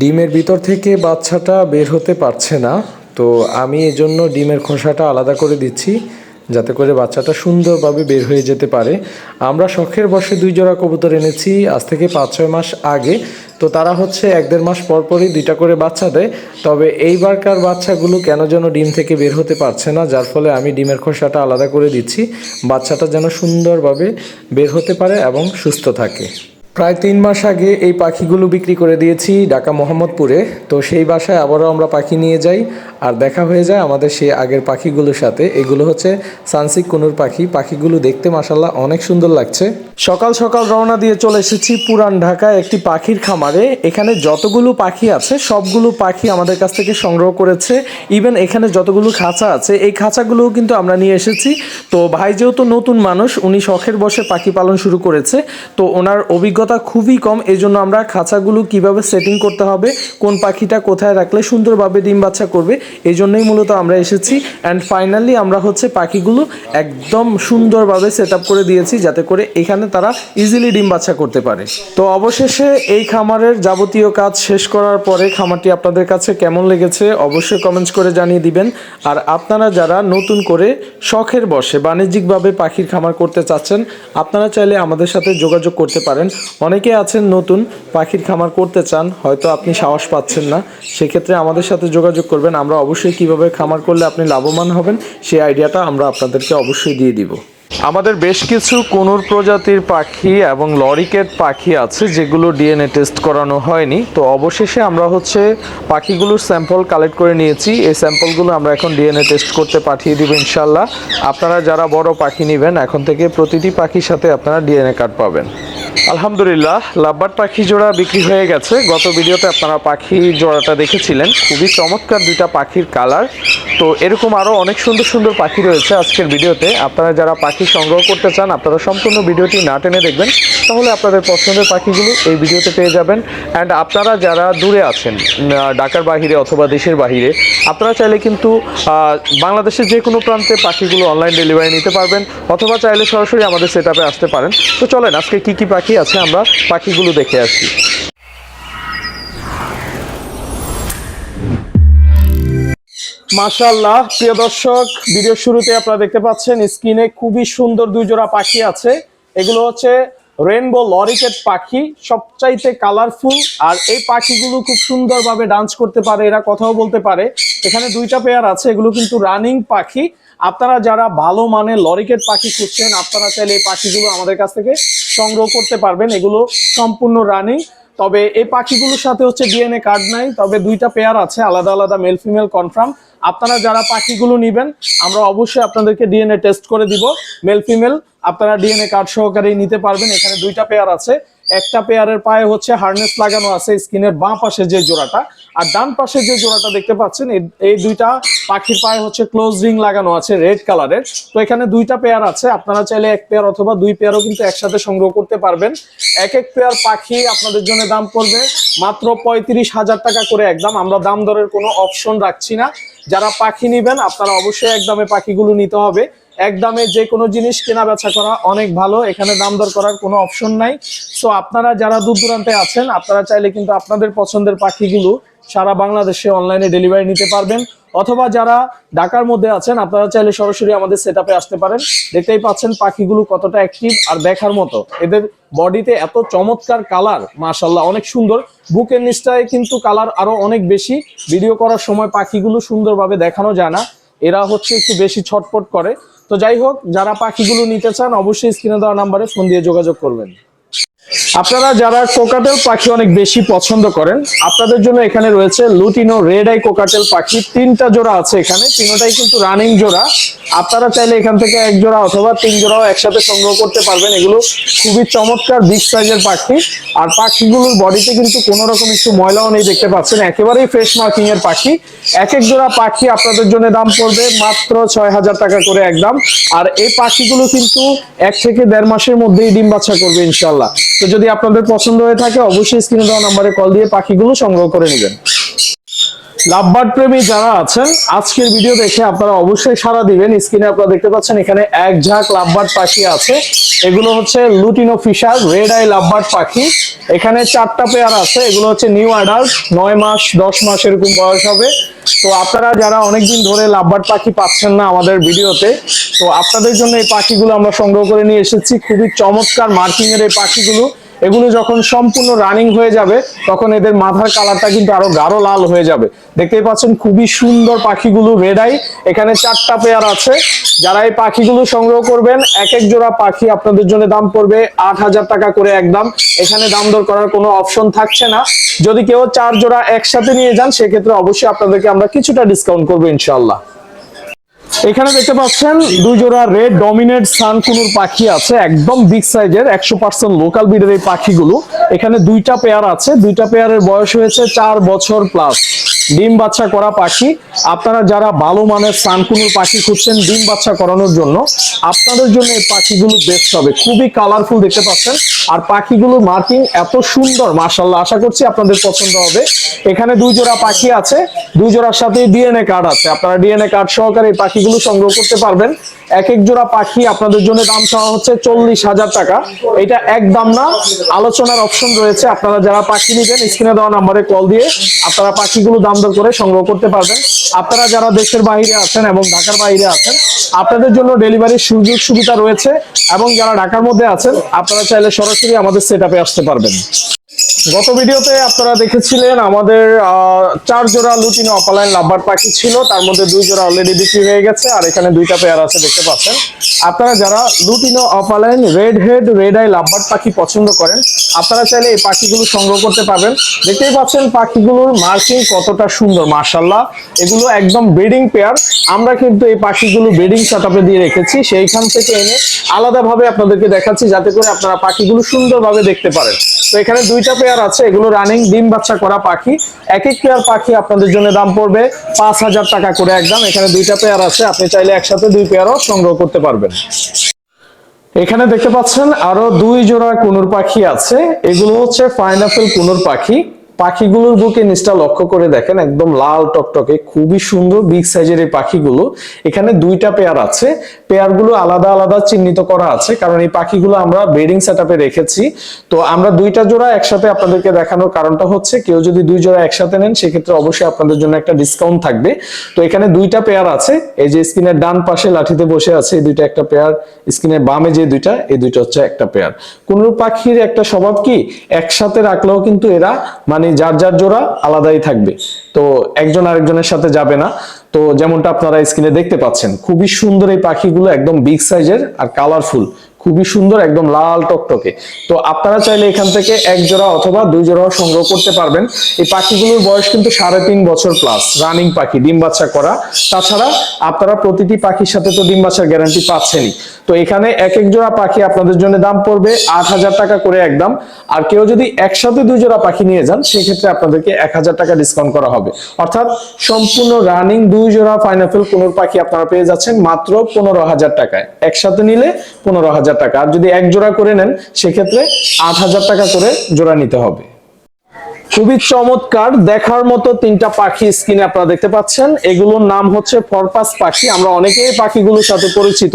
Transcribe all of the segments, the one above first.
ডিমের ভিতর থেকে বাচ্চাটা বের হতে পারছে না, তো আমি এজন্য ডিমের খোসাটা আলাদা করে দিচ্ছি, যাতে করে বাচ্চাটা সুন্দরভাবে বের হয়ে যেতে পারে। আমরা শখের বসে দুই জোড়া কবুতর এনেছি, আজ থেকে পাঁচ, ছয় মাস আগে। তো তারা হচ্ছে এক দেড় মাস পর পরই দুইটা করে বাচ্চা দেয়। তবে এইবারকার বাচ্চাগুলো কেন যেন ডিম থেকে বের হতে পারছে না, যার ফলে আমি ডিমের খোসাটা আলাদা করে দিচ্ছি। বাচ্চাটা যেন সুন্দরভাবে বের হতে পারে এবং সুস্থ থাকে। প্রায় তিন মাস আগে এই পাখিগুলো বিক্রি করে দিয়েছি ঢাকা মোহাম্মদপুরে। তো সেই বাসায় আবারও আমরা পাখি নিয়ে যাই। আর দেখা হয়ে যায় আমাদের সেই আগের পাখিগুলোর সাথে। এগুলো হচ্ছে সানসিক কুনুর পাখি। পাখিগুলো দেখতে মাসাল্লাহ অনেক সুন্দর লাগছে। সকাল সকাল রওনা দিয়ে চলে এসেছি পুরান ঢাকায় একটি পাখির খামারে। এখানে যতগুলো পাখি আছে, সবগুলো পাখি আমাদের কাছ থেকে সংগ্রহ করেছে। ইভেন এখানে যতগুলো খাঁচা আছে, এই খাঁচাগুলোও কিন্তু আমরা নিয়ে এসেছি। তো ভাই যেহেতু নতুন মানুষ, উনি শখের বসে পাখি পালন শুরু করেছে। তো ওনার অভিজ্ঞতা খুবই কম এই জন্য আমরা খাঁচাগুলো কীভাবে সেটিং করতে হবে, কোন পাখিটা কোথায় রাখলে সুন্দরভাবে ডিম বাচ্চা করবে এই জন্যই মূলত আমরা এসেছি। অ্যান্ড ফাইনালি আমরা হচ্ছে পাখিগুলো একদম সুন্দরভাবে সেট করে দিয়েছি, যাতে করে এখানে তারা ইজিলি ডিম বাচ্চা করতে পারে। তো অবশেষে এই খামারের যাবতীয় কাজ শেষ করার পরে খামারটি আপনাদের কাছে কেমন লেগেছে অবশ্যই কমেন্টস করে জানিয়ে দিবেন। আর আপনারা যারা নতুন করে শখের বসে বাণিজ্যিকভাবে পাখির খামার করতে চাচ্ছেন, আপনারা চাইলে আমাদের সাথে যোগাযোগ করতে পারেন। অনেকে আছেন নতুন, পাখির খামার করতে চান, হয়তো আপনি সাহস পাচ্ছেন না। সেক্ষেত্রে আমাদের সাথে যোগাযোগ করবেন। আমরা অবশ্যই কীভাবে খামার করলে আপনি লাভবান হবেন, সেই আইডিয়াটা আমরা আপনাদেরকে অবশ্যই দিয়ে দিব। আমাদের বেশ কিছু কোনুর প্রজাতির পাখি এবং লরিকেট পাখি আছে, যেগুলো ডিএনএ টেস্ট করানো হয়নি। তো অবশেষে আমরা হচ্ছে পাখিগুলোর স্যাম্পল কালেক্ট করে নিয়েছি। এই স্যাম্পলগুলো আমরা এখন ডিএনএ টেস্ট করতে পাঠিয়ে দিব ইনশাল্লাহ আপনারা যারা বড় পাখি নেবেন, এখন থেকে প্রতিটি পাখির সাথে আপনারা ডিএনএ কার্ড পাবেন। আলহামদুলিল্লাহ লাভবার্ড পাখি জোড়া বিক্রি হয়ে গেছে। গত ভিডিওতে আপনারা পাখি জোড়াটা দেখেছিলেন। খুবই চমৎকার দুইটা পাখির কালার। তো এরকম আরও অনেক সুন্দর সুন্দর পাখি রয়েছে আজকের ভিডিওতে। আপনারা যারা পাখি সংগ্রহ করতে চান, আপনারা সম্পূর্ণ ভিডিওটি না টেনে দেখবেন। তাহলে আপনাদের পছন্দের পাখিগুলো এই ভিডিওতে পেয়ে যাবেন। অ্যান্ড আপনারা যারা দূরে আছেন ঢাকার বাহিরে অথবা দেশের বাহিরে, আপনারা চাইলে কিন্তু বাংলাদেশের যে কোনো প্রান্তে পাখিগুলো অনলাইন ডেলিভারি নিতে পারবেন, অথবা চাইলে সরাসরি আমাদের সেট আসতে পারেন। তো চলেন, আজকে কি কি পাখি আছে আমরা পাখিগুলো দেখে আসি। মাশাল্লাহ প্রিয় দর্শক ভিডিও শুরুতে আপনারা দেখতে পাচ্ছেন স্ক্রিনে খুবই সুন্দর দুই জোড়া পাখি আছে। এগুলো হচ্ছে রেনবো লরিকেট পাখি সবচাইতে কালারফুল আর এই পাখিগুলো খুব সুন্দরভাবে ডান্স করতে পারে, এরা কথাও বলতে পারে। এখানে দুইটা পেয়ার আছে, এগুলো কিন্তু রানিং পাখি। আপনারা যারা ভালো মানের লরিকেট পাখি খুঁজছেন, আপনারা চাইলে এই পাখিগুলো আমাদের কাছ থেকে সংগ্রহ করতে পারবেন। এগুলো সম্পূর্ণ রানিং তবে এই পাখিগুলোর সাথে হচ্ছে ডিএনএ কার্ড নাই, তবে দুইটা পেয়ার আছে, আলাদা আলাদা মেল ফিমেল কনফার্ম আপনারা যারা পাখিগুলো নেবেন, আমরা অবশ্যই আপনাদেরকে ডিএনএ টেস্ট করে দিব মেল ফিমেল আপনারা ডিএনএ কার্ড সহকারেই নিতে পারবেন, এখানে দুইটা পেয়ার আছে। একটা পেয়ারের পায়ে হচ্ছে হার্নেস লাগানো আছে, স্কিনের বাঁ পাশে যে জোড়াটা। আর ডান পাশে যে জোড়াটা দেখতে পাচ্ছেন এই- দুইটা পাখির পায়ে হচ্ছে ক্লোজ রিং লাগানো আছে রেড কালারের তো এখানে দুইটা পেয়ার আছে, আপনারা চাইলে এক পেয়ার অথবা দুই পেয়ারও কিন্তু একসাথে সংগ্রহ করতে পারবেন। এক এক পেয়ার পাখি আপনাদের জন্য দাম পড়বে মাত্র পঁয়ত্রিশ হাজার টাকা করে একদম আমরা দাম দরের কোনো অপশন রাখছি না। যারা পাখি নিবেন, আপনারা অবশ্যই একদমে পাখিগুলো নিতে হবে। একদমে যে কোনো জিনিস কেনা বেচা করা অনেক ভালো। এখানে দাম দর করার কোনো অপশন নাই। সো আপনারা যারা দূর দূরান্তে আছেন, আপনারা চাইলে কিন্তু আপনাদের পছন্দের পাখিগুলো সারা বাংলাদেশে অনলাইনে ডেলিভারি নিতে পারবেন। অথবা যারা ঢাকার মধ্যে আছেন, আপনারা চাইলে সরাসরি আমাদের সেট আসতে পারেন। দেখতেই পাচ্ছেন পাখিগুলো কতটা অ্যাক্টিভ আর দেখার মতো। এদের বডিতে এত চমৎকার কালার মাশাল্লাহ অনেক সুন্দর। বুকের নিচটায় কিন্তু কালার আরও অনেক বেশি। ভিডিও করার সময় পাখিগুলো সুন্দরভাবে দেখানো যায় না। এরা হচ্ছে একটু বেশি ছটপট করে। তো যাই হোক, যারা পাখিগুলো নিতে চান, অবশ্যই স্ক্রিনে দেওয়া নাম্বারে ফোন দিয়ে যোগাযোগ করবেন। আপনারা যারা কোকাটেল পাখি অনেক বেশি পছন্দ করেন, আপনাদের জন্য এখানে রয়েছে লুটিনো রেড আই কোকাটেল পাখি। তিনটা জোড়া আছে এখানে, তিনটাই কিন্তু রানিং জোড়া। আপনারা চাইলে এখান থেকে এক জোড়া অথবা তিন জোড়াও একসাথে সংগ্রহ করতে পারবেন। এগুলো খুবই চমৎকার বিগ সাইজের পাখি। আর পাখিগুলোর বডিতে কিন্তু কোনো রকম একটু ময়লাও নেই দেখতে পাচ্ছেন। একেবারেই ফ্রেশ মার্কিং এর পাখি। এক এক জোড়া পাখি আপনাদের জন্য দাম পড়বে মাত্র ছয় হাজার টাকা করে একদম আর এই পাখিগুলো কিন্তু এক থেকে দেড় মাসের মধ্যেই ডিম বাচ্চা করবে ইনশাল্লাহ তো যদি আপনাদের পছন্দ হয়ে থাকে, অবশ্যই স্ক্রিনে দেওয়া নাম্বারে কল দিয়ে পাখিগুলো সংগ্রহ করে নেবেন। লাভবার্ড প্রেমী যারা আছেন, আজকের ভিডিও দেখে আপনারা অবশ্যই সারা দিবেন। স্ক্রিনে আপনারা দেখতে পাচ্ছেন, এখানে এক ঝাঁক লাভবার্ড পাখি আছে। এগুলো হচ্ছে lutino fischer red eye lovebird পাখি। এখানে চারটা পেয়ার আছে, এগুলো হচ্ছে নিউ অ্যাডাল্ট নয় মাস, দশ মাস এরকম বয়স হবে। তো আপনারা যারা অনেকদিন ধরে লাভবার্ড পাখি পাচ্ছেন না আমাদের ভিডিওতে, তো আপনাদের জন্য এই পাখিগুলো আমরা সংগ্রহ করে নিয়ে এসেছি। খুবই চমৎকার মার্কিংয়ের এই পাখিগুলো। এগুলো যখন সম্পূর্ণ রানিং হয়ে যাবে, তখন এদের মাথার কালারটা কিন্তু আরও গাঢ় লাল হয়ে যাবে। দেখতেই পাচ্ছেন খুবই সুন্দর পাখিগুলো রেডাই এখানে চারটা পেয়ার আছে। যারা এই পাখিগুলো সংগ্রহ করবেন, এক এক জোড়া পাখি আপনাদের জন্য দাম পড়বে আট হাজার টাকা করে একদম। এখানে দাম দর করার কোনো অপশন থাকছে না। যদি কেউ চার জোড়া একসাথে নিয়ে যান, সেক্ষেত্রে অবশ্যই আপনাদেরকে আমরা কিছুটা ডিসকাউন্ট করব ইনশাল্লাহ এখানে দেখতে পাচ্ছেন, দুই জোড়া রেড ডমিনেট সান কুনুর পাখি আছে, একদম বিগ সাইজের একশো পার্সেন্ট লোকাল বিডের এই পাখিগুলো। এখানে দুইটা পেয়ার আছে, দুইটা পেয়ারের বয়স হয়েছে চার বছর প্লাস ডিম বাচ্চা করা পাখি। আপনারা যারা ভালো মানের সানকুনুর পাখি খুঁজছেন, ডিম বাচ্চা করানোর জন্য, আপনাদের জন্য এই পাখিগুলো বেস্ট হবে। খুবই কালারফুল দেখতে পাচ্ছেন। আর পাখিগুলোর মার্কিং এত সুন্দর মার্শাল্লাহ আশা করছি আপনাদের পছন্দ হবে। এখানে দুই জোড়া পাখি আছে। দুই জোড়ার সাথে ডিএনএ কার্ড আছে। আপনারা ডিএনএ কার্ড সহকারে এই পাখিগুলো সংগ্রহ করতে পারবেন। এক এক জোড়া পাখি আপনাদের জন্য দাম চাওয়া হচ্ছে চল্লিশ হাজার টাকা। এটা এক দাম না, আলোচনার অপশন রয়েছে। আপনারা যারা পাখি নিবেন, স্ক্রিনে দেওয়া নাম্বারে কল দিয়ে আপনারা পাখিগুলো দাম দর করে সংগ্রহ করতে পারবেন। আপনারা যারা দেশের বাইরে আছেন এবং ঢাকার বাইরে আছেন, আপনাদের জন্য ডেলিভারির সুযোগ সুবিধা রয়েছে এবং যারা ঢাকার মধ্যে আছেন, আপনারা চাইলে সরাসরি আমাদের সেট আসতে পারবেন। গত ভিডিওতে আপনারা দেখেছিলেন আমাদের চার জোড়া লুটিনো অপালাইন লাভবার পাখি ছিল। তার মধ্যে দুই জোড়া অলরেডি বিক্রি হয়ে গেছে আর এখানে দুইটা পেয়ার আছে, দেখতে পাচ্ছেন। আপনারা যারা lutino opaline red head red eye lovebird পাখি পছন্দ করেন, আপনারা চাইলে এই পাখিগুলো সংগ্রহ করতে পারবেন। দেখতেই পাচ্ছেন পাখিগুলোর মার্কিং কতটা সুন্দর মার্শাল্লাহ এগুলো একদম ব্রিডিং পেয়ার আমরা কিন্তু এই পাখিগুলো ব্রিডিং সেটআপে দিয়ে রেখেছি। সেইখান থেকে এনে আলাদাভাবে আপনাদেরকে দেখাচ্ছি, যাতে করে আপনারা পাখিগুলো সুন্দরভাবে দেখতে পারেন। তো এখানে দুইটা পেয়ার আছে, এগুলো রানিং ডিম বাচ্চা করা পাখি। এক এক পেয়ার পাখি আপনাদের জন্য দাম পড়বে পাঁচ হাজার টাকা করে একদম। এখানে দুইটা পেয়ার আছে, আপনি চাইলে একসাথে দুই পেয়ারও সংগ্রহ করতে পারবেন। এখানে দেখতে পাচ্ছেন আরও দুই জোড়া কুনুর পাখি আছে। এগুলো হচ্ছে পাইনাপেল কুনুর পাখি। পাখিগুলোর বুকে নিচটা লক্ষ্য করে দেখেন, একদম লাল টকটকে, খুবই সুন্দর বিগ সাইজের এই পাখিগুলো। এখানে দুইটা পেয়ার আছে। পেয়ারগুলো আলাদা আলাদা চিহ্নিত করা আছে, কারণ এই পাখিগুলো আমরা ব্রিডিং সেটআপে রেখেছি। তো আমরা দুইটা জোড়া একসাথে আপনাদেরকে দেখানোর কারণটা হচ্ছে, কেউ যদি দুই জোড়া একসাথে নেন, সেক্ষেত্রে অবশ্যই আপনাদের জন্য একটা ডিসকাউন্ট থাকবে। তো এখানে দুইটা পেয়ার আছে, এই যে স্ক্রিনের ডান পাশে লাঠিতে বসে আছে, এই দুইটা একটা পেয়ার স্ক্রিনের বামে যে দুইটা, এই দুইটা হচ্ছে একটা পেয়ার কোন পাখির একটা স্বভাব কি? একসাথে রাখলেও কিন্তু এরা মানে যার যার জোড়া আলাদাই থাকবে। তো একজন আরেকজনের সাথে যাবে না। তো যেমনটা আপনারা স্ক্রিনে দেখতে পাচ্ছেন, খুবই সুন্দর এই পাখিগুলো একদম বিগ সাইজের আর কালারফুল খুবই সুন্দর, একদম লাল টকটকে। তো আপনারা চাইলে এখান থেকে এক জোড়া অথবা দুই জোড়াও সংগ্রহ করতে পারবেন। এই পাখিগুলোর বয়স কিন্তু সাড়ে তিন বছর প্লাস রানিং পাখি, ডিম বাচ্চা করা। তাছাড়া আপনারা প্রতিটি পাখির সাথে তো ডিম বাচ্চার গ্যারান্টি পাচ্ছেনই। তো এখানে এক এক জোড়া পাখি আপনাদের জন্য দাম পড়বে আট হাজার টাকা করে একদম। আর কেউ যদি একসাথে দুই জোড়া পাখি নিয়ে যান, সেক্ষেত্রে আপনাদেরকে এক হাজার টাকা ডিসকাউন্ট করা হবে। অর্থাৎ সম্পূর্ণ রানিং দুই জোড়া পাইনাপেল কোনোর পাখি আপনারা পেয়ে যাচ্ছেন মাত্র পনেরো হাজার টাকায়। একসাথে নিলে পনেরো হাজার টাকা। আর যদি এক জোড়া করে নেন, সেক্ষেত্রে আট হাজার টাকা করে জোড়া নিতে হবে। খুবই চমৎকার, দেখার মতো তিনটা পাখি স্ক্রিনে আপনারা দেখতে পাচ্ছেন। এগুলোর নাম হচ্ছে ফরপাস পাখি। আমরা অনেকেই পাখিগুলোর সাথে পরিচিত।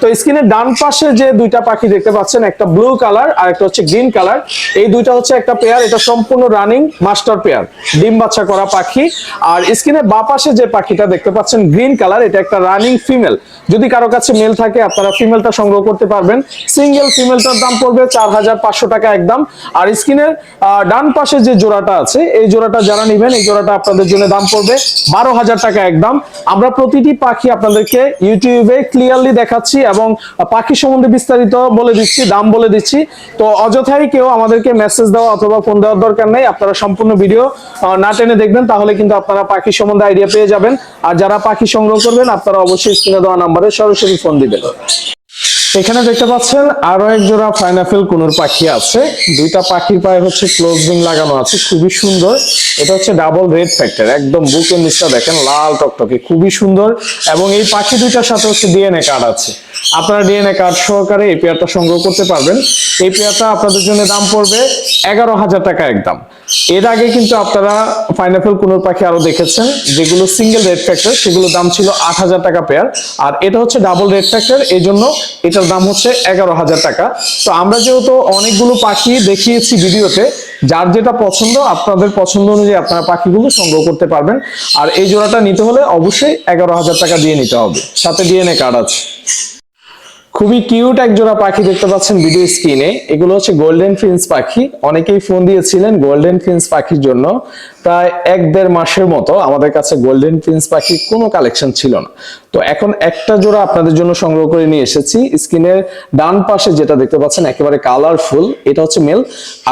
তো স্ক্রিনের ডান পাশে যে দুইটা পাখি দেখতে পাচ্ছেন, একটা ব্লু কালার আর একটা হচ্ছে গ্রিন কালার। এই দুইটা হচ্ছে একটা পেয়ার, এটা সম্পূর্ণ রানিং মাস্টার পেয়ার, ডিম বাচ্চা করা পাখি। আর স্ক্রিনের বা পাশে যে পাখিটা দেখতে পাচ্ছেন, গ্রিন কালার, এটা একটা রানিং ফিমেল। যদি কারও কাছে মেল থাকে, আপনারা ফিমেলটা সংগ্রহ করতে পারবেন। সিঙ্গেল ফিমেলটার দাম পড়বে চার হাজার পাঁচশো টাকা একদম। আর স্ক্রিনের ডান পাশে যে জোড়াটা আছে, এই জোড়াটা যারা নিবেন, এই জোড়াটা আপনাদের জন্য দাম পড়বে বারো হাজার টাকা একদম। আমরা প্রতিটি পাখি আপনাদেরকে ইউটিউবে ক্লিয়ারলি দেখাচ্ছি এবং পাখি সম্বন্ধে বিস্তারিত বলে দিচ্ছি, দাম বলে দিচ্ছি। তো অযথাই কেউ আমাদেরকে মেসেজ দেওয়া অথবা ফোন দেওয়ার দরকার নেই, আপনারা সম্পূর্ণ ভিডিও না টেনে দেখবেন, তাহলে কিন্তু আপনারা পাখি সম্বন্ধে আইডিয়া পেয়ে যাবেন। আর যারা পাখি সংগ্রহ করবেন, আপনারা অবশ্যই স্ক্রিনে দেওয়া নাম্বারে সরাসরি ফোন দিবেন। এখানে দেখতে পাচ্ছেন আরও এক জোড়া পাইনাপেল কুনুর পাখি আছে। দুইটা পাখির পায়ে হচ্ছে ক্লোজিং লাগানো আছে, খুবই সুন্দর। এটা হচ্ছে ডাবল রেড ফ্যাক্টর একদম বুকের নিচটা দেখেন, লাল টকটকে, খুবই সুন্দর। এবং এই পাখি দুইটার সাথে হচ্ছে ডিএনএ কার্ড আছে। আপনারা ডিএনএ কার্ড সহকারে এই পেয়ারটা সংগ্রহ করতে পারবেন। এই পেয়ারটা আপনাদের জন্য দাম পড়বে এগারো হাজার টাকা একদম। এর আগে কিন্তু আপনারা পাইনাপেল কুনুর পাখি আরও দেখেছেন, যেগুলো সিঙ্গেল রেড ফ্যাক্টর সেগুলো দাম ছিল আট হাজার টাকা পেয়ার আর এটা হচ্ছে ডাবল রেড ফ্যাক্টর এই জন্য এটার দাম হচ্ছে এগারো হাজার টাকা। তো আমরা যেহেতু অনেকগুলো পাখি দেখিয়েছি ভিডিওতে, যার যেটা পছন্দ, আপনাদের পছন্দ অনুযায়ী আপনারা পাখিগুলো সংগ্রহ করতে পারবেন। আর এই জোড়াটা নিতে হলে অবশ্যই এগারো হাজার টাকা দিয়ে নিতে হবে। সাথে ডিএনএ কার্ড আছে। খুবই কিউট এক জোড়া পাখি দেখতে পাচ্ছেন ভিডিও স্ক্রিনে। এগুলো হচ্ছে গোল্ডেন ফিন্স পাখি। অনেকেই ফোন দিয়েছিলেন গোল্ডেন ফিন্স পাখির জন্য। প্রায় এক দেড় মাসের মতো আমাদের কাছে গোল্ডেন প্রিন্স পাখি কোনো কালেকশন ছিল না। তো এখন একটা জোড়া আপনাদের জন্য সংগ্রহ করে নিয়ে এসেছি। স্ক্রিনের ডান পাশে যেটা দেখতে পাচ্ছেন একেবারে কালারফুল এটা হচ্ছে মেল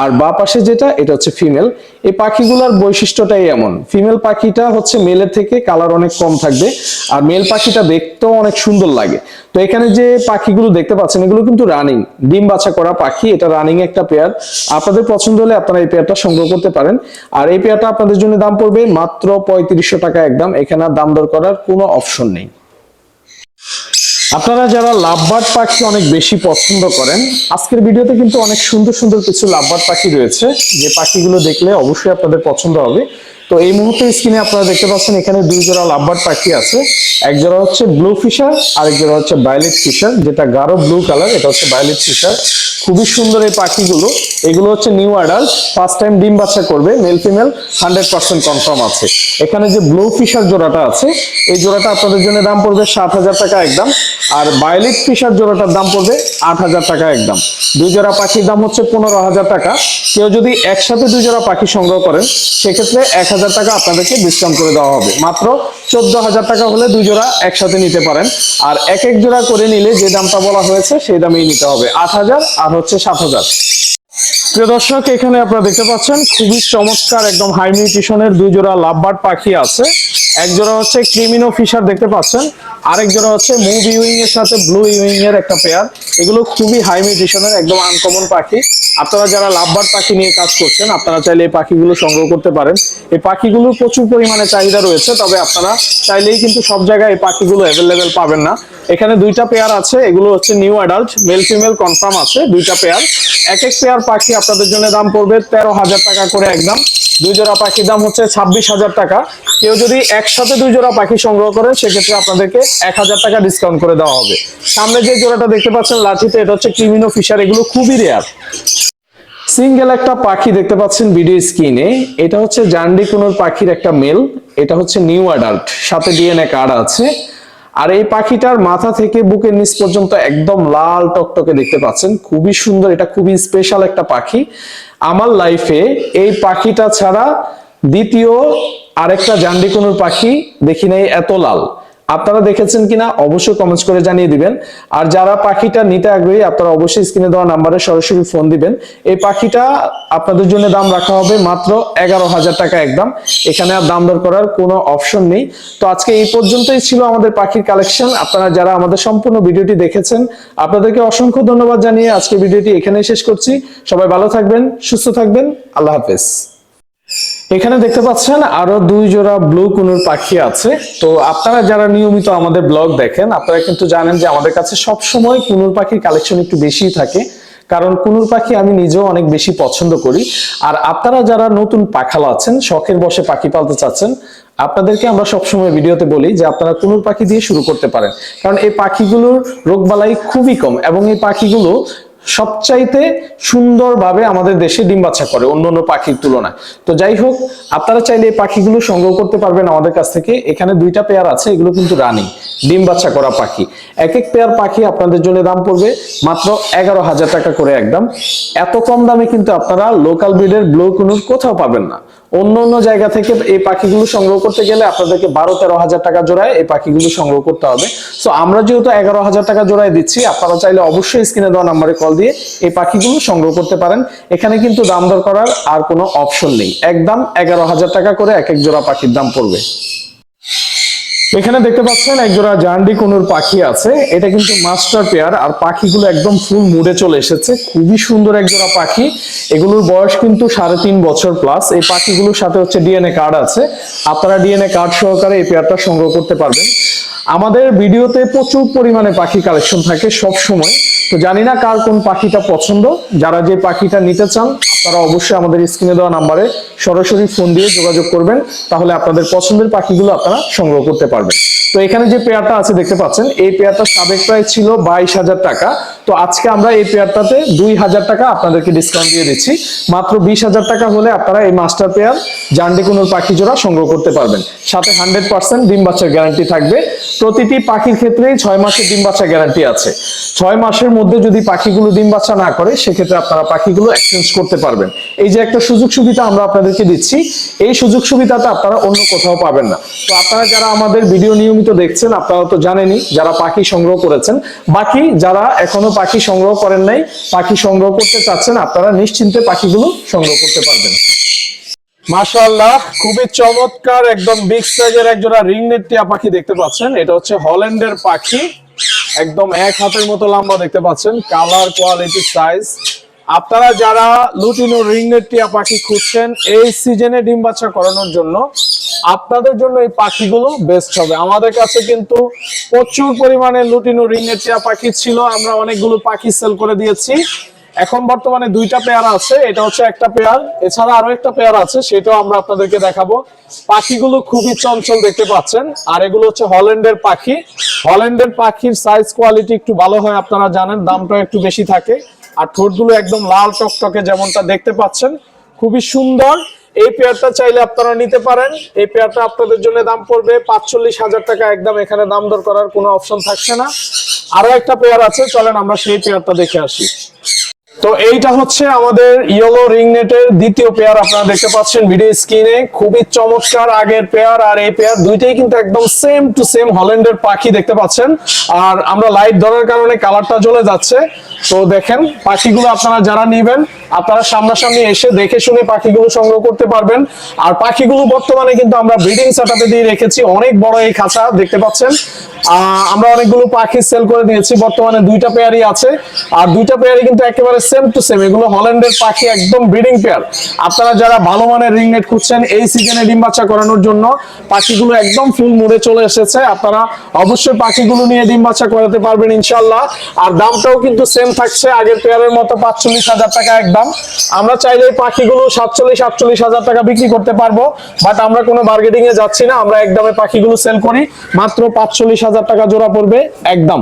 আর বা পাশে যেটা, এটা হচ্ছে ফিমেল এই পাখিগুলোর বৈশিষ্ট্যটাই এমন। ফিমেল পাখিটা হচ্ছে মেলের থেকে কালার অনেক কম থাকবে, আর মেল পাখিটা দেখতেও অনেক সুন্দর লাগে। তো এখানে যে পাখিগুলো দেখতে পাচ্ছেন, এগুলো কিন্তু রানিং ডিম বাছা করা পাখি, এটা রানিং একটা পেয়ার আপনাদের পছন্দ হলে আপনারা এই পেয়ারটা সংগ্রহ করতে পারেন। আর এই পেয়ারটা আপনাদের জন্য দাম পড়বে মাত্র পঁয়ত্রিশশো টাকা একদম। এখানে দাম দর করার কোনো অপশন নেই। আপনারা যারা লাভবার্ড পাখি অনেক বেশি পছন্দ করেন, আজকের ভিডিওতে কিন্তু অনেক সুন্দর সুন্দর কিছু লাভবার্ড পাখি রয়েছে। যে পাখিগুলো দেখলে অবশ্যই আপনাদের পছন্দ হবে। তো এই মুহূর্তে স্ক্রিনে আপনারা দেখতে পাচ্ছেন এখানে দুই জোড়া লাভবার্ড পাখি আছে। এক জোড়া হচ্ছে ব্লু ফিশার আর এক জোড়া হচ্ছে ভায়োলেট ফিশার যেটা গাঢ় ব্লু কালার এটা হচ্ছে ভায়োলেট ফিশার খুবই সুন্দর এই পাখিগুলো। এগুলো হচ্ছে নিউ অ্যাডাল্ট ফার্স্ট টাইম ডিম বাচ্চা করবে male female hundred percent confirm আছে। এখানে যে ব্লু ফিশার জোড়াটা আছে, এই জোড়াটা আপনাদের জন্য দাম পড়বে সাত হাজার টাকা একদম। আর বায়োলেট ফিশার জোড়াটার দাম পড়বে আট হাজার টাকা একদম। দুই জোড়া পাখির দাম হচ্ছে পনেরো হাজার টাকা। কেউ যদি একসাথে দুই জোড়া পাখি সংগ্রহ করেন, সেক্ষেত্রে এক হাজার টাকা আপনাদেরকে ডিসকাউন্ট করে দেওয়া হবে। মাত্র চোদ্দ হাজার টাকা হলে দুই জোড়া একসাথে নিতে পারেন। আর এক এক জোড়া করে নিলে যে দামটা বলা হয়েছে, সেই দামেই নিতে হবে। আট হাজার আর হচ্ছে সাত হাজার। প্রিয় দর্শক, এখানে আপনারা দেখতে পাচ্ছেন, খুবই চমৎকার একদম হাই নিউট্রিশনের দুই জোড়া লাভবার্ড পাখি আছে। এক জোড়া হচ্ছে ক্রিমিনো ফিশার দেখতে পাচ্ছেন। আরেক জোড়া হচ্ছে মুভ ইউইং এর সাথে ব্লু ইউইং এর একটা পেয়ার এগুলো খুবই হাই নিউট্রিশনের একদম আনকমন পাখি। আপনারা যারা লাভবার্ড পাখি নিয়ে কাজ করছেন, আপনারা চাইলে এই পাখিগুলো সংগ্রহ করতে পারেন। এই পাখিগুলোর প্রচুর পরিমাণে চাহিদা রয়েছে, তবে আপনারা চাইলেই কিন্তু সব জায়গায় এই পাখিগুলো অ্যাভেলেবেল পাবেন না। এখানে দুইটা পেয়ার আছে, এগুলো হচ্ছে new adult male female confirm আছে, দুইটা পেয়ার এক এক পেয়ার পাখি আপনাদের জন্য দাম পড়বে তেরো হাজার টাকা করে একদম। দুই জোড়া পাখির দাম হচ্ছে ছাব্বিশ হাজার টাকা। কেউ যদি একসাথে দুই জোড়া পাখি সংগ্রহ করেন, সেক্ষেত্রে আপনাদেরকে এক হাজার টাকা ডিসকাউন্ট করে দেওয়া হবে। সামনে যে জোড়াটা দেখতে পাচ্ছেন, লাঠিতে, এটা হচ্ছে ক্রিমিনো ফিশার এগুলো খুবই রেয়ার সিঙ্গেল একটা পাখি দেখতে পাচ্ছেন ভিডিও স্ক্রিনে। এটা হচ্ছে জান্ডি কোনোর পাখির একটা মেল এটা হচ্ছে নিউ অ্যাডাল্ট। সাথে ডিএনএ কার্ড আছে। আর এই পাখিটার মাথা থেকে বুকের নিচ পর্যন্ত একদম লাল টকটকে দেখতে পাচ্ছেন। খুবই সুন্দর, এটা খুবই স্পেশাল একটা পাখি। আমার লাইফে এই পাখিটা ছাড়া দ্বিতীয় আরেকটা জান্ডিকুনুর পাখি দেখি নাই, এত লাল। আপনারা দেখেছেন কিনা অবশ্যই কমেন্টস করে জানিয়ে দিবেন। আর যারা পাখিটা নিতে আগ্রহী, আপনারা অবশ্যই স্ক্রিনে দেওয়া নাম্বারে সরাসরি ফোন দিবেন। এই পাখিটা আপনাদের জন্য দাম রাখা হবে মাত্র এগারো হাজার টাকা একদম। এখানে আর দাম দর করার কোনো অপশন নেই। তো আজকে এই পর্যন্তই ছিল আমাদের পাখির কালেকশন আপনারা যারা আমাদের সম্পূর্ণ ভিডিওটি দেখেছেন, আপনাদেরকে অসংখ্য ধন্যবাদ জানিয়ে আজকে ভিডিওটি এখানেই শেষ করছি। সবাই ভালো থাকবেন, সুস্থ থাকবেন। আল্লাহ হাফেজ। এখানে দেখতে পাচ্ছেন আরও দুই জোড়া ব্লু কুনুর পাখি আছে। তো আপনারা যারা নিয়মিত আমাদের ব্লগ দেখেন, আপনারা কিন্তু জানেন যে আমাদের কাছে সব সময় কুনুর পাখির কালেকশন একটু বেশিই থাকে। কারণ কুনুর পাখি আমি নিজেও অনেক বেশি পছন্দ করি। আর আপনারা যারা নতুন পাখাল আছেন, শখের বসে পাখি পালতে চাচ্ছেন, আপনাদেরকে আমরা সবসময় ভিডিওতে বলি যে আপনারা কুনুর পাখি দিয়ে শুরু করতে পারেন। কারণ এই পাখিগুলোর রোগবালাই খুবই কম এবং এই পাখিগুলো সবচাইতে সুন্দরভাবে আমাদের দেশে ডিম বাচ্চা করে অন্য অন্য পাখির তুলনায়। তো যাই হোক, আপনারা চাইলে এই পাখিগুলো সংগ্রহ করতে পারবেন আমাদের কাছ থেকে। এখানে দুইটা পেয়ার আছে, এগুলো কিন্তু রানিং, ডিম বাচ্চা করা পাখি। এক এক পেয়ার পাখি আপনাদের জন্য দাম পড়বে মাত্র এগারো হাজার টাকা করে একদম। এত কম দামে কিন্তু আপনারা লোকাল ব্রিডের ব্লু কুনুর কোথাও পাবেন না। অন্য অন্য জায়গা থেকে এই পাখিগুলো সংগ্রহ করতে গেলে আপনাদেরকে বারো, তেরো হাজার টাকা জোড়ায় এই পাখিগুলো সংগ্রহ করতে হবে। তো আমরা যেহেতু এগারো হাজার টাকা জোড়ায় দিচ্ছি, আপনারা চাইলে অবশ্যই স্ক্রিনে দেওয়া নাম্বারে কল দিয়ে এই পাখিগুলো সংগ্রহ করতে পারেন। এখানে কিন্তু দাম দর করার আর কোনো অপশন নেই। একদম এগারো হাজার টাকা করে এক এক জোড়া পাখির দাম পড়বে। এখানে দেখতে পাচ্ছেন একজোড়া জান্ডি কোনুর পাখি আছে। এটা কিন্তু মাস্টার পেয়ার, আর পাখিগুলো একদম ফুল মুডে চলে এসেছে। খুবই সুন্দর একজোড়া পাখি। এগুলোর বয়স কিন্তু সাড়ে তিন বছর প্লাস এই পাখিগুলোর সাথে হচ্ছে ডিএনএ কার্ড আছে। আপনারা ডিএনএ কার্ড সহকারে এই পেয়ারটা সংগ্রহ করতে পারবেন। আমাদের ভিডিওতে প্রচুর পরিমাণে পাখি কালেকশন থাকে সব সময়। তো জানি না কার কোন পাখিটা পছন্দ। যারা যে পাখিটা নিতে চান তারা অবশ্যই আমাদের স্ক্রিনে দেওয়া নাম্বারে সরাসরি ফোন দিয়ে যোগাযোগ করবেন। তাহলে আপনাদের পছন্দের পাখিগুলো আপনারা সংগ্রহ করতে পারবেন। তো এখানে যে পেয়ারটা আছে, দেখতে পাচ্ছেন, এই পেয়ারটা সাবেক প্রায় ছিল বাইশ হাজার টাকা। তো আজকে আমরা এই পেয়ারটাতে দুই হাজার টাকা আপনাদেরকে ডিসকাউন্ট দিয়ে দিচ্ছি। মাত্র বিশ হাজার টাকা হলে আপনারা এই মাস্টার পেয়ার জান্ডিকুনোর পাখি জোড়া সংগ্রহ করতে পারবেন। সাথে হান্ড্রেড পার্সেন্ট ডিম বাচ্চার গ্যারান্টি থাকবে। প্রতিটি পাখির ক্ষেত্রেই ছয় মাসের ডিম বাচ্চা গ্যারান্টি আছে। ছয় মাসের মধ্যে যদি পাখিগুলো ডিম বাচ্চা না করে, সেক্ষেত্রে আপনারা পাখিগুলো এক্সচেঞ্জ করতে পারবেন। এই যে একটা সুযোগ সুবিধা আমরা আপনাদেরকে দিচ্ছি, এই সুযোগ সুবিধাটা আপনারা অন্য কোথাও পাবেন না। তো আপনারা যারা আমাদের ভিডিও নিয়মিত দেখছেন, আপনারা তো জানেনই, যারা পাখি সংগ্রহ করেছেন, বাকি যারা এখনও পাখি সংগ্রহ করেন নাই, পাখি সংগ্রহ করতে চাচ্ছেন, আপনারা নিশ্চিন্তে পাখিগুলো সংগ্রহ করতে পারবেন। মাশাআল্লাহ, খুবই চমৎকার, একদম বিগ সাইজের একজোড়া রিংনেট টিয়া পাখি দেখতে পাচ্ছেন। এটা হচ্ছে হল্যান্ডের পাখি, একদম এক হাতের মতো লম্বা দেখতে পাচ্ছেন কালার কোয়ালিটি সাইজ আপনারা যারা লুটিনো রিংনেট টিয়া পাখি খুঁজছেন, এই সিজনে ডিম বাচ্চা করানোর জন্য আপনাদের জন্য এই পাখিগুলো বেস্ট হবে। আমাদের কাছে কিন্তু প্রচুর পরিমাণে লুটিনো রিংনেট টিয়া পাখি ছিল, আমরা অনেকগুলো পাখি সেল করে দিয়েছি। এখন বর্তমানে দুইটা পেয়ার আছে, এটা হচ্ছে একটা পেয়ার এছাড়া আরও একটা পেয়ার আছে, সেটাও আমরা আপনাদেরকে দেখাবো। পাখিগুলো খুবই চঞ্চল দেখতে পাচ্ছেন, আর এগুলো হচ্ছে হল্যান্ডের পাখি। হল্যান্ডের পাখির সাইজ কোয়ালিটি একটু ভালো হয়, আপনারা জানেন দামটাও একটু বেশি থাকে। আর ঠোঁটগুলো একদম লাল টকটকে যেমনটা দেখতে পাচ্ছেন, খুবই সুন্দর। এই পেয়ারটা চাইলে আপনারা নিতে পারেন। এই পেয়ারটা আপনাদের জন্য দাম পড়বে পাঁচচল্লিশ হাজার টাকা, একদম এখানে দাম দর করার কোনো অপশন থাকছে না। আরও একটা পেয়ার আছে, চলেন আমরা সেই পেয়ারটা দেখে আসি। তো এইটা হচ্ছে আমাদের ইয়েলো রিংনেটের দ্বিতীয় পেয়ার আপনারা দেখতে পাচ্ছেন ভিডিও স্ক্রিনে খুবই চমৎকার আগের পেয়ার আর এই পেয়ার দুইটাই কিন্তু একদম সেম টু সেম হল্যান্ডের পাখি দেখতে পাচ্ছেন। আর আমরা লাইট ধরার কারণে কালারটা জ্বলে যাচ্ছে। তো দেখেন, পাখিগুলো আপনারা যারা নিবেন, আপনারা সামনাসামনি এসে দেখে শুনে পাখিগুলো সংগ্রহ করতে পারবেন। আর পাখিগুলো বর্তমানে কিন্তু আমরা ব্রিডিং সেটআপে দিয়ে রেখেছি, অনেক বড় এই খাঁচা, দেখতে পাচ্ছেন। আমরা অনেকগুলো পাখি সেল করে দিয়েছি বর্তমানে দুইটা পেয়ারই আছে। আর দুইটা পেয়ারই কিন্তু একেবারে সেম টু সেম, এগুলো হল্যান্ডের পাখি, একদম ব্রিডিং পেয়ার। আপনারা যারা ভালো মানের রিং নেট খুঁজছেন, এই সিজনে ডিম বাচ্চা করানোর জন্য পাখিগুলো একদম ফুল মুড়ে চলে এসেছে। আপনারা অবশ্যই পাখিগুলো নিয়ে ডিম বাচ্চা করাতে পারবেন ইনশাল্লাহ আর দামটাও কিন্তু সেম থাকছে আগের পেয়ারের মতো পাঁচচল্লিশ হাজার টাকা একদম। আমরা চাইলে এই পাখিগুলো সাতচল্লিশ, আটচল্লিশ হাজার টাকা বিক্রি করতে পারব বাট আমরা কোনো বার্গেটিং এ যাচ্ছি না। আমরা একদমে পাখিগুলো সেল করি, মাত্র পাঁচচল্লিশ হাজার টাকা জোড়া পড়বে একদম।